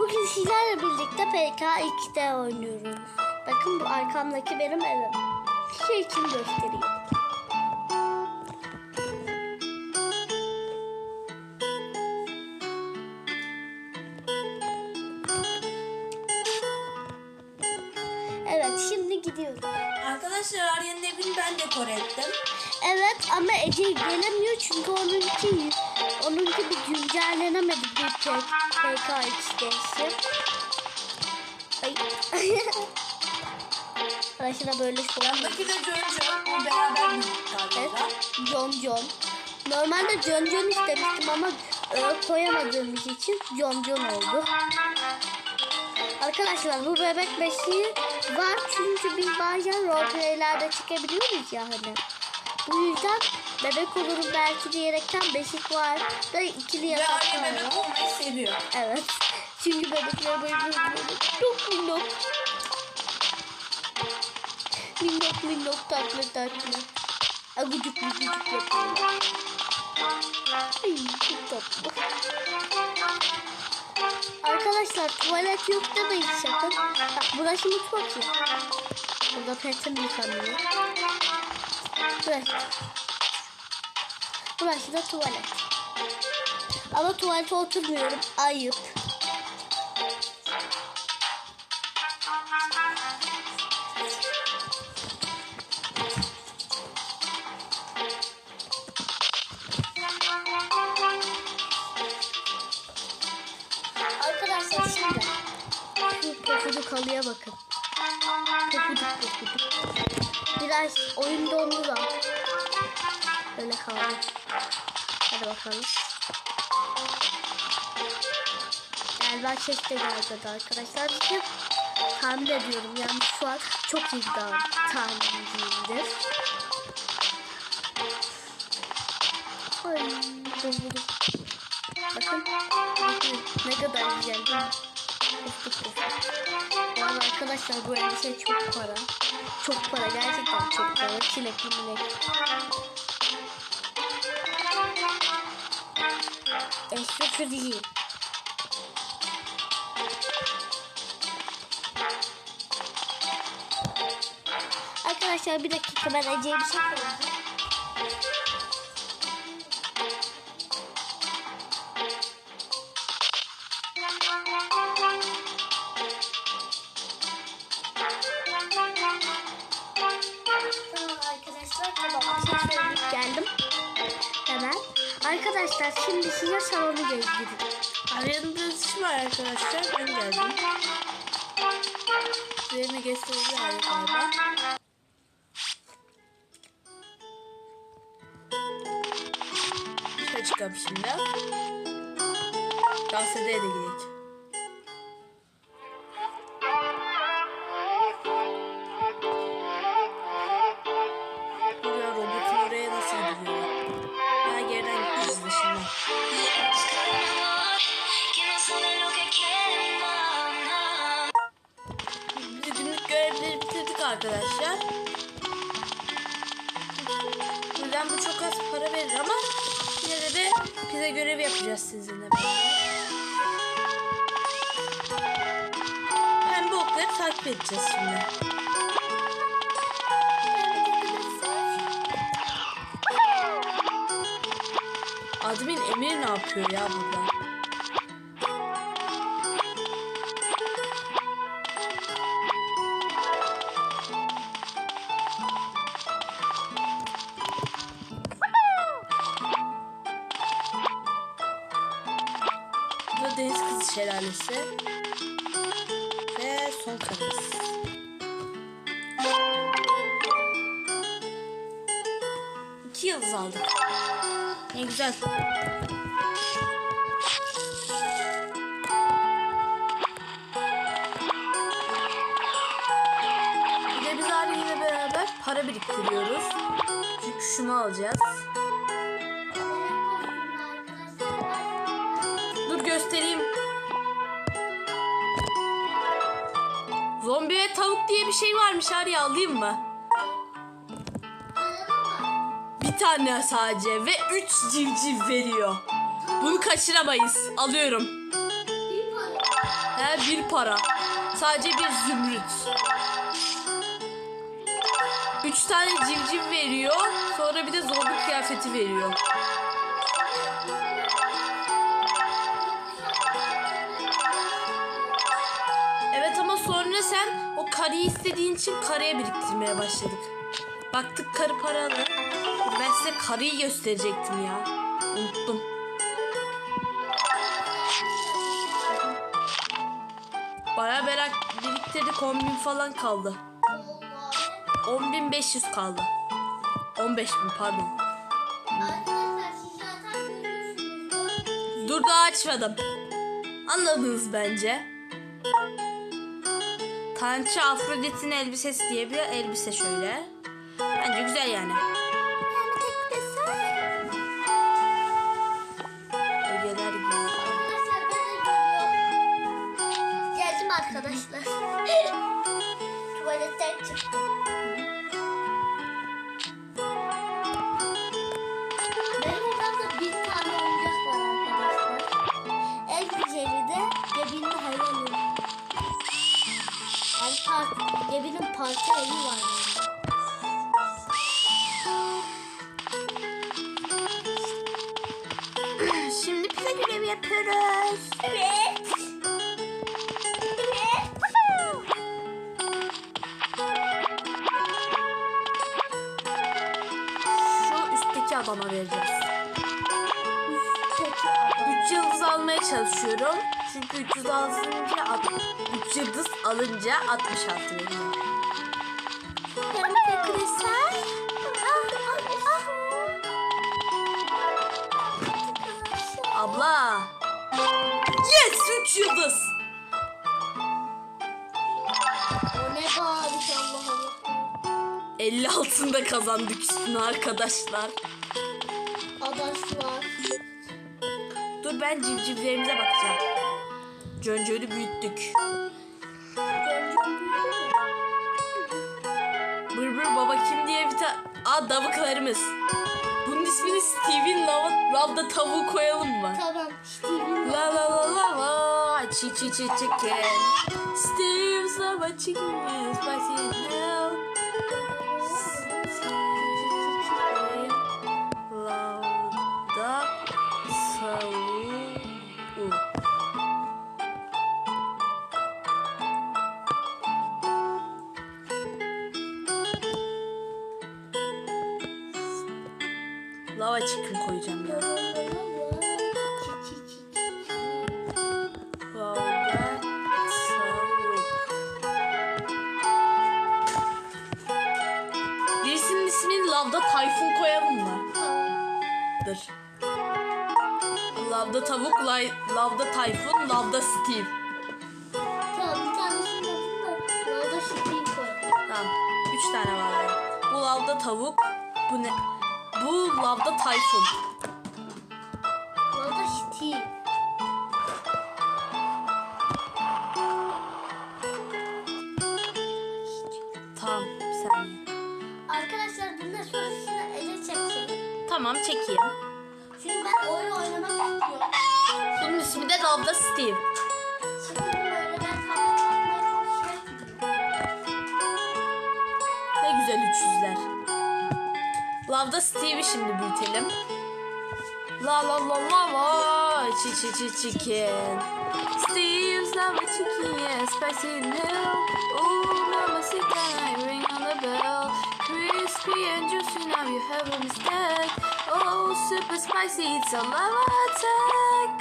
Bugün sizlerle birlikte PK2'de oynuyoruz. Bakın bu arkamdaki benim evim. Şey için göstereyim. Evet şimdi gidiyoruz. Arkadaşlar Arya'nın evini ben dekore ettim. Evet ama Ece gelemiyor çünkü onunki onunki bir güncellenemedi bir P- PK2'desi. Ay. Arkadaşlar böyle an Yandaki de Cönco. Bu beraber Evet. John John. Normalde John John istemiştim ama e, koyamadığımız için John John oldu. Arkadaşlar bu bebek beşiği var çünkü biz bazen roleplaylerde çıkabiliyoruz ya hani. Bu yüzden bebek olurum belki diyerekten beşik var da ikili Ve Arya yataklar bebek var. olmayı seviyor. Evet. Çünkü bebekler böyle çok minnok. Minnok minnok tatlı tatlı. Agucuk gucuk yapıyorlar. Ay çok tatlı. Arkadaşlar tuvalet yok demeyin sakın. Bak burası mutfak ya. Burada petim yıkanıyor. Burası. Burası da tuvalet. Ama tuvalete oturmuyorum. Ayıp. Arkadaşlar şimdi şu pofuduk halıya bakın. Pofuduk pofuduk. Biraz oyun dondu da. Öyle kaldı. Hadi bakalım. Galiba ses de gelmedi arkadaşlar. Çünkü tahmin ediyorum yani şu an çok iyi bir tahmin- tahminciyimdir. Ay buldum. Bakın. Ne kadar güzel değil mi? Yani arkadaşlar bu elbise çok para. Çok para gerçekten çok para. Çilekli milek. Eşli free. Arkadaşlar bir dakika ben Ece'ye bir şey söyleyeceğim. Arkadaşlar şimdi size salonu gezdireyim. Bir işi var arkadaşlar. Ben geldim. Üzerine gösterici Arya galiba. Dışarı çıkalım şimdi. Arkadaşlar. Buradan bu çok az para verir ama yine de bir pizza görevi yapacağız sizinle. Pembe okları takip edeceğiz şimdi. Admin Emir ne yapıyor ya burada? Para biriktiriyoruz. Çünkü şunu alacağız. Dur göstereyim. Zombi ve tavuk diye bir şey varmış Arya alayım mı? Bir tane sadece ve 3 civciv veriyor. Bunu kaçıramayız. Alıyorum. He bir para. Sadece bir zümrüt. Üç tane civciv veriyor. Sonra bir de zorluk kıyafeti veriyor. Evet ama sonra sen o karıyı istediğin için karaya biriktirmeye başladık. Baktık karı paralı. Ben size karıyı gösterecektim ya. Unuttum. Baya merak biriktirdik 10 bin falan kaldı. 10.500 kaldı. 15 bin pardon. Dur daha açmadım. Anladınız bence. Tanrıça Afrodit'in elbisesi diye bir elbise şöyle. Bence güzel yani. Parça evi var. yani. Şimdi pizza görevi yapıyoruz. Evet. Evet. Şu üstteki adama vereceğiz. 3 yıldız almaya çalışıyorum. Çünkü 3 yıldız alınca 3 yıldız alınca 66 veriyor. Abla. Yes 3 yıldız. O ne bağırış Allah Allah. 50 altında kazandık üstüne arkadaşlar. Adaşlar. Dur ben civcivlerimize bakacağım. Cöncölü büyüttük. Kim diye bir tane... Aa davuklarımız. Bunun ismini Steve'in lava, lavda tavuğu koyalım mı? Tamam. Steve'in La la la la la Chi chi chi chicken Steve's lava chicken Spicy Lava chicken koyacağım ya. Lavda. Birisinin ismini Lavda Tayfun koyalım mı? Dur. Lavda tavuk, lay, lavda tayfun, lavda Steve. Tamam bir tanesini yapayım da yolda Steve koy. Tamam. Üç tane var. Bu lavda tavuk. Bu ne? Bu lavda tayfun. Yolda Steve. Tamam. Bir saniye. Arkadaşlar bundan sonrasında ele çekeceğim. Tamam çekeyim. Çünkü ben oyun oynamak istiyorum. Bunun ismi de lavda Steve. Lavda Steve'i şimdi büyütelim. La la la la la Çi çi çi chicken Steve's lava chicken yeah spicy now Oh mama sit down ring on the bell. Crispy and juicy now you have a mistake. Oh super spicy it's a lava attack.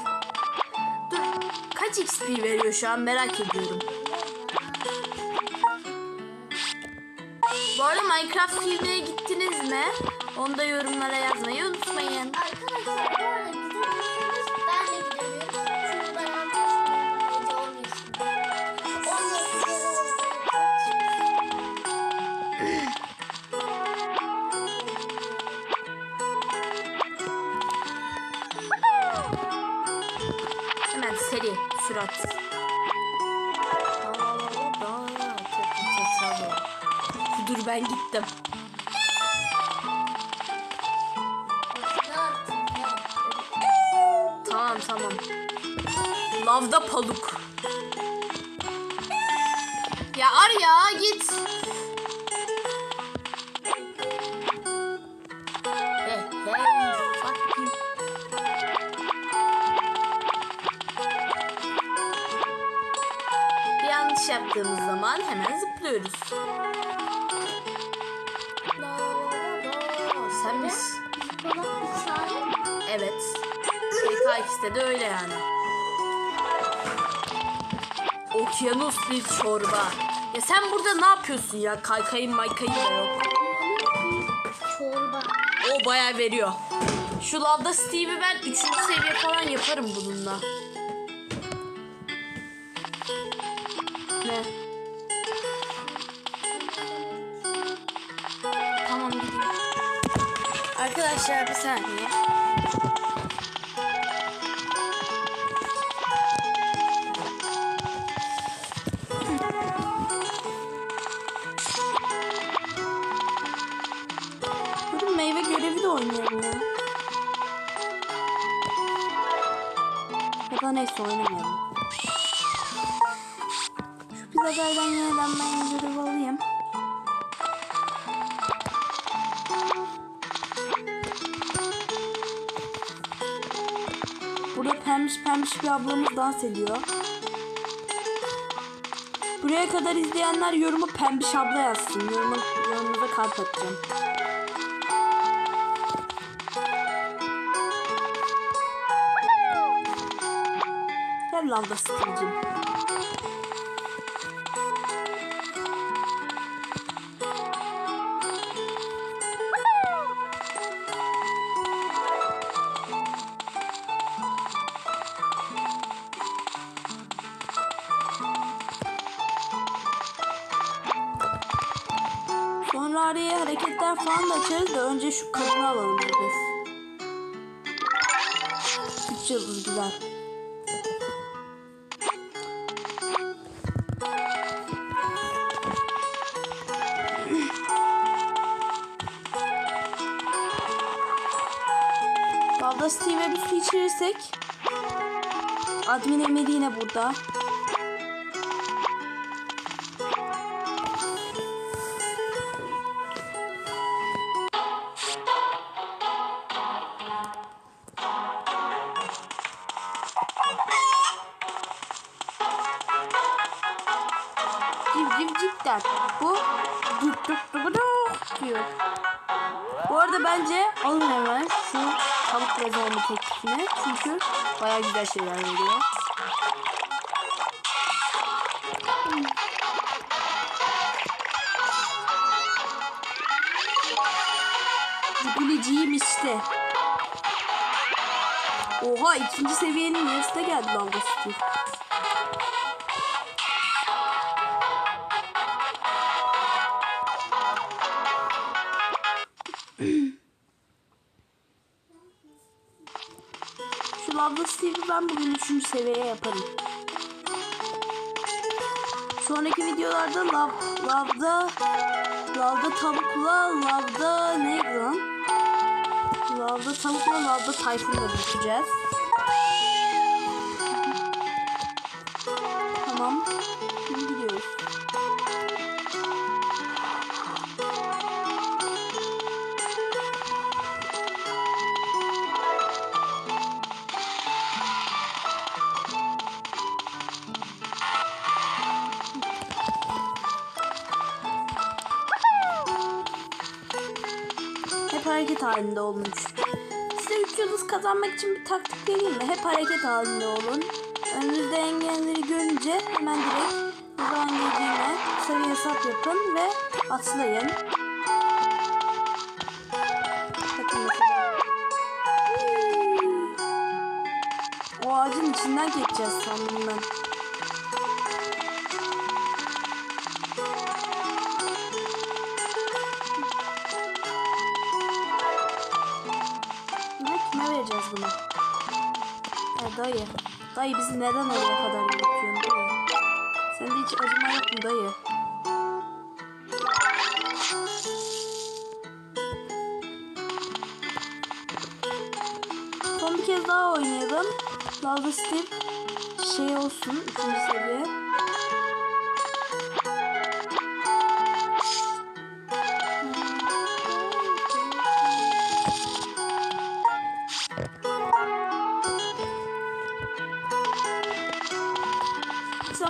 Dur kaç XP veriyor şu an merak ediyorum. Bu arada Minecraft TV'ye gittiniz mi? Onu da yorumlara yazmayı unutmayın. Arkadaşlar bu arada gidebilirsiniz. Ben de gidemiyorum. Çünkü ben arkadaşlarım gece 10 yaşındayım. 10 yaşındayım. Hemen seri, sürat. Dur ben gittim. Lavda paluk. Ya Arya git. Hey hey yanlış yaptığımız zaman hemen zıplıyoruz. Sen mis? Bana bir sahip. Evet. PK2'de de öyle yani. Okyanus bir çorba. Ya sen burada ne yapıyorsun ya? Kaykayın maykayın da yok. Çorba. O bayağı veriyor. Şu lavda Steve'i ben 3. seviye falan yaparım bununla. Ne? Tamam gideyim. Arkadaşlar bir saniye. Ya neyse oynamayalım. Şu pizzalardan yeniden ben görev alayım. Burada pembiş pembiş bir ablamız dans ediyor. Buraya kadar izleyenler yorumu pembiş abla yazsın. Yorumu, yorumunuza kalp atacağım. Lavda Steve'cim. Sonra araya hareketler falan da açarız da önce şu kadını alalım biz. Üç yıldız güzel. Lavda Steve'e bir su içirirsek Admin Emeli yine burada. Cidden. Bu duk duk duk duk diyor. Bu arada bence alın hemen şu tavuk rezervi teklifini. Çünkü baya güzel şeyler veriyor. Ciguliciyim işte. Oha ikinci seviyenin yarısına geldi dalga Steve. Şu lavda Steve'i ben bugün 3. seviyeye yaparım. Sonraki videolarda lav, lavda lavda tavukla lavda neydi lan? Lavda tavukla lavda tayfunla büyüteceğiz. Hareket halinde olmuş. Size 3 yıldız kazanmak için bir taktik vereyim mi? Hep hareket halinde olun. Önünüzde engelleri görünce hemen direkt ne zaman geleceğine kısa bir hesap yapın ve atlayın. O ağacın içinden geçeceğiz sandım ben. Ya dayı. Dayı bizi neden oraya kadar yapıyorsun dayı? Sende hiç acıma yok mu dayı? Son bir kez daha oynayalım. Lava Steel şey olsun. Üçüncü seviye.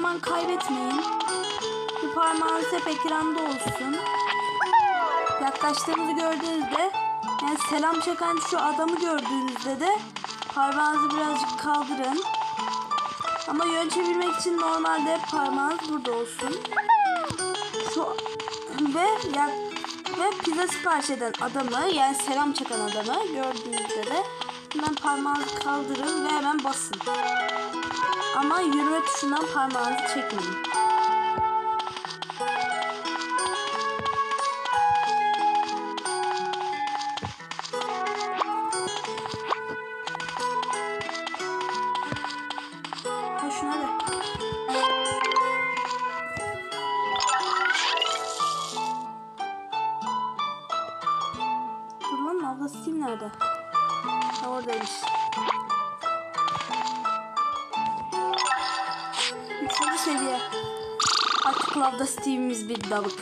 Zaman kaybetmeyin. Bir parmağınız hep ekranda olsun. Yaklaştığınızı gördüğünüzde yani selam çakan şu adamı gördüğünüzde de parmağınızı birazcık kaldırın. Ama yön çevirmek için normalde parmağınız burada olsun. Şu ve ya ve pizza sipariş eden adamı yani selam çakan adamı gördüğünüzde de hemen parmağınızı kaldırın ve hemen basın. Ama yürüme tuşundan parmağınızı çekmeyin. Seviye. Artık Lavda Steam'imiz bir balık.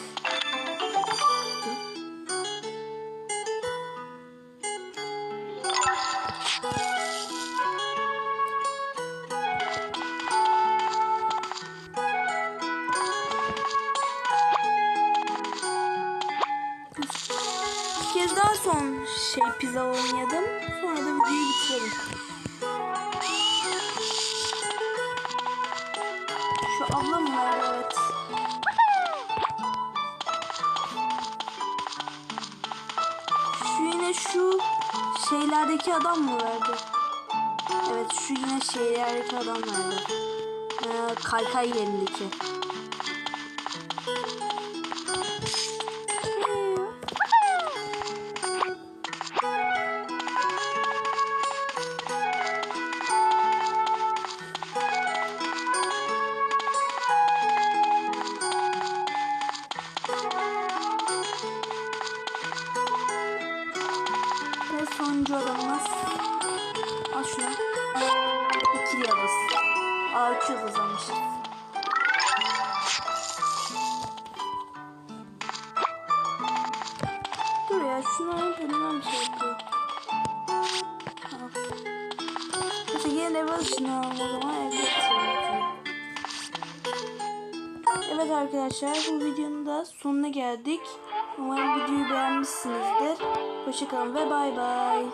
Yine şu şeylerdeki adam mı verdi? Evet şu yine şeylerdeki adam verdi. Ee, kaykay yerindeki. Sonuncu adamımız. Al şunu. İkili yıldız. Aa üç yıldız almışız. Dur ya şunu alıp önüme bir şey yapıyor. Neyse yine level şunu alalım o zaman. Evet arkadaşlar bu videonun da sonuna geldik. Umarım videoyu beğenmişsinizdir. Hoşçakalın ve bay bay.